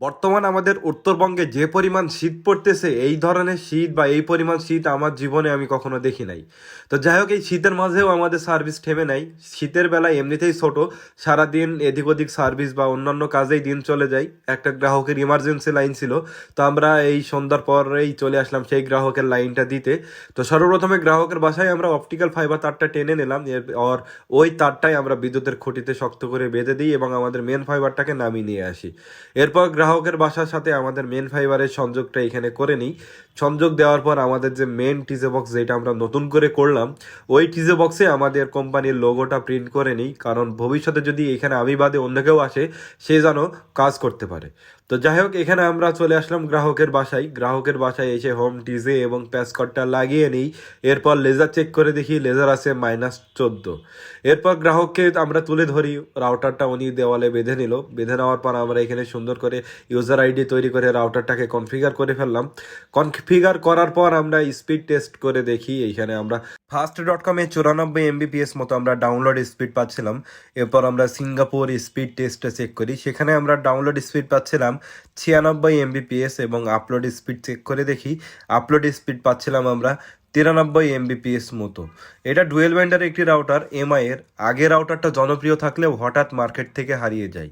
বর্তমান আমাদের উত্তরবঙ্গে যে পরিমাণ শীত পড়তেছে, এই ধরনের শীত বা এই পরিমাণ শীত আমার জীবনে আমি কখনো দেখি নাই। তো যাই হোক, এই শীতের মাঝেও আমাদের সার্ভিস থেমে নাই। শীতের বেলায় এমনিতেই ছোট, সারাদিন এদিক ওদিক সার্ভিস বা অন্যান্য কাজেই দিন চলে যায়। একটা গ্রাহকের ইমার্জেন্সি লাইন ছিল, তো আমরা এই সন্ধ্যার পরেই চলে আসলাম সেই গ্রাহকের লাইনটা দিতে। তো সর্বপ্রথমে গ্রাহকের বাসায় আমরা অপটিক্যাল ফাইবার তারটা টেনে নিলাম আর ওই তারটাই আমরা বিদ্যুতের খুঁটিতে শক্ত করে বেঁধে দিই এবং আমাদের মেন ফাইবারটাকে নামিয়ে নিয়ে আসি। এরপর গ্রাহকের বাসার সাথে আমাদের মেন ফাইবারের সংযোগটা এখানে করে নিই। সংযোগ দেওয়ার পর আমাদের যে মেন টিজে বক্স যেটা আমরা নতুন করে করলাম, ওই টিজে বক্সে আমাদের কোম্পানির লোগোটা প্রিন্ট করে নিই। কারণ ভবিষ্যতে যদি এখানে আমি বাদে অন্য কেউ আসে, সে যেন কাজ করতে পারে। তো যাই হোক এখানে আমরা চলে আসলাম গ্রাহকের বাসায়। গ্রাহকের বাসায় এসে হোম টিজে এবং প্যাসকটটা লাগিয়ে নিই। এরপর লেজার চেক করে দেখি লেজার আছে মাইনাস চোদ্দ। এরপর গ্রাহককে আমরা তুলে ধরি রাউটারটা উনি দেওয়ালে বেঁধে নিল। বেঁধে নেওয়ার পর আমরা এখানে সুন্দর করে ইউজার আইডি তৈরি করে রাউটারটাকে কনফিগার করে ফেললাম। কনফিগার করার পর আমরা স্পিড টেস্ট করে দেখি, এইখানে আমরা ফার্স্ট ডট কমে চুরানব্বই এমবিপিএস মতো আমরা ডাউনলোড স্পিড পাচ্ছিলাম। এরপর আমরা সিঙ্গাপুর স্পিড টেস্টটা চেক করি। সেখানে আমরা ডাউনলোড স্পিড পাচ্ছিলাম ছিয়ানব্বই এমবিপিএস এবং আপলোড স্পিড চেক করে দেখি। আপলোড স্পিড পাচ্ছিলাম আমরা তিরানব্বই এমবিপিএস মতো। এটা ডুয়েল ব্যান্ডের একটি রাউটার এমআই এর। আগের রাউটারটা জনপ্রিয় থাকলেও হঠাৎ মার্কেট থেকে হারিয়ে যায়।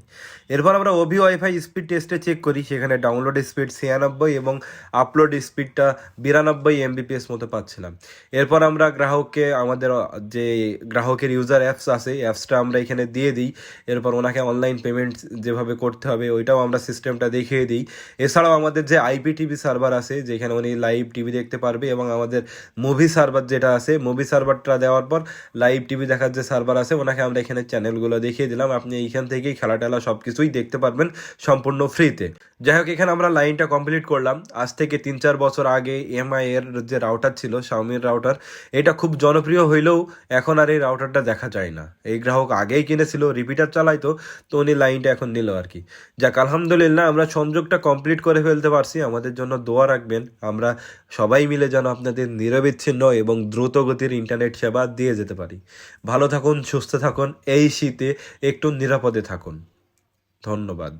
এরপর আমরা ওভি ওয়াইফাই স্পিড টেস্টে চেক করি, সেখানে ডাউনলোড স্পিড ছিয়ানব্বই এবং আপলোড স্পিডটা বিরানব্বই এমবিপিএস মতো পাচ্ছিলাম। এরপর আমরা গ্রাহককে, আমাদের, যে গ্রাহকের ইউজার অ্যাপস আছে অ্যাপসটা আমরা এখানে দিয়ে দিই। এরপর ওনাকে অনলাইন পেমেন্ট যেভাবে করতে হবে, ওইটাও আমরা সিস্টেমটা দেখিয়ে দিই। এছাড়াও আমাদের যে আইপি টিভি সার্ভার আছে, যেখানে উনি লাইভ টিভি দেখতে পারবে এবং আমাদের মুভি সার্ভার যেটা আছে মুভি সার্ভারটা দেওয়ার পর লাইভ টিভি দেখার যে সার্ভার আছে, ওনাকে আমরা এখানে চ্যানেলগুলো দেখিয়ে দিলাম। আপনি এইখান থেকেই খেলা টেলা সব কিছুই দেখতে পারবেন সম্পূর্ণ ফ্রিতে যাই হোক, এখানে আমরা লাইনটা কমপ্লিট করলাম। আজ থেকে তিন চার বছর আগে এমআই এর যে রাউটার ছিল শাওমির রাউটার এটা খুব জনপ্রিয় হইলেও এখন আর এই রাউটারটা দেখা যায় না। এই গ্রাহক আগেই কিনেছিল রিপিটার চালাইতো, তো উনি লাইনটা এখন নিল আর কি। যাক, আলহামদুলিল্লাহ, আমরা সংযোগটা কমপ্লিট করে ফেলতে পারছি। আমাদের জন্য দোয়া রাখবেন। আমরা সবাই মিলে যেন আপনাদের নিরবিচ্ছিন্ন এবং দ্রুত গতির ইন্টারনেট সেবা দিয়ে যেতে পারি। ভালো থাকুন, সুস্থ থাকুন, এই শীতে একটু নিরাপদে থাকুন। ধন্যবাদ।